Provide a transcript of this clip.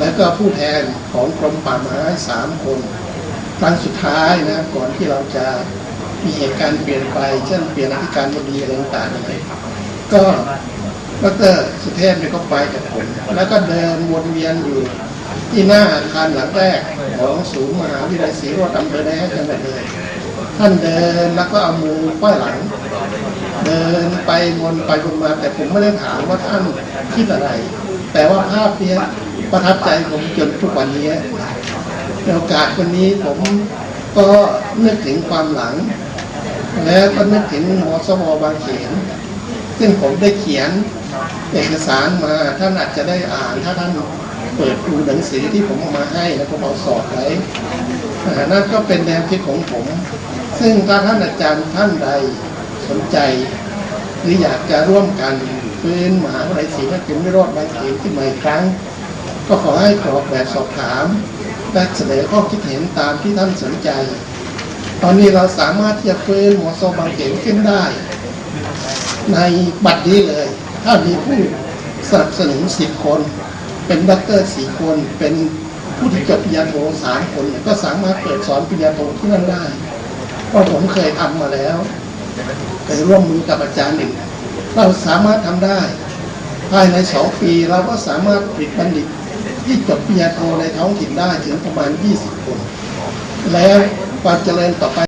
แล้วก็ผู้แทนของกรมป่าไม้สามคนครั้งสุดท้ายนะก่อนที่เราจะมีเหตุการณ์เปลี่ยนไป เช่นเปลี่ยนอธิการบดีอะไรต่างๆเนี่ยก็ดรสุเทพเนี่ยก็ไปกับผม แล้วก็เดินวนเวียนอยู่ที่หน้าอาคารหลังแรกของศูนย์มหาวิทยาลัยศรีโรจน์อำเภอแม่จังหวัดเลย ท่านเดินแล้วก็เอามือป้ายหลัง เดินไปวนไปวนมาแต่ผมไม่ได้ถามว่าท่านคิดอะไร แต่ว่าภาพเนี้ยประทับใจผมจนทุกวันนี้ในโอกาสวันนี้ผมก็นึกถึงความหลัง แล้วก็นึกถึงมสวบางเขนซึ่งผมได้เขียนเอกสารมาท่านอาจจะได้อ่านถ้าท่านเปิดดูหนังสือที่ผมเอามาให้แล้วผมเอาสอดไว้นั่นก็เป็นแนวคิดของผม ซึ่งถ้าท่านอาจารย์ท่านใดสนใจ หรืออยากจะร่วมกัน ฟื้นมหาวิทยาลัยศรีนครินทร์วิโรธบางเขนขึ้นมาอีกครั้ง ก็ขอให้กรอกแบบสอบถามและเสนอข้อคิดเห็นตามที่ท่านสนใจ ตอนนี้เราสามารถที่จะฟื้นหมอโซบางเขนขึ้นได้ ในบัดนี้เลย ถ้ามีผู้สนับสนุนสิบคน เป็นด็อกเตอร์สี่คน เป็นผู้ที่จบปริญญาโทสามคนก็สามารถเปิดสอนปริญญาโทที่นั่นได้เพราะผมเคยทำมาแล้วไปร่วมมือกับอาจารย์หนึ่ง เราสามารถทำได้ ภายในสองปีเราก็สามารถผลิตบัณฑิตที่จบปริญญาโทในท้องถิ่นได้ถึงประมาณ 20 คน แล้วความเจริญต่อไป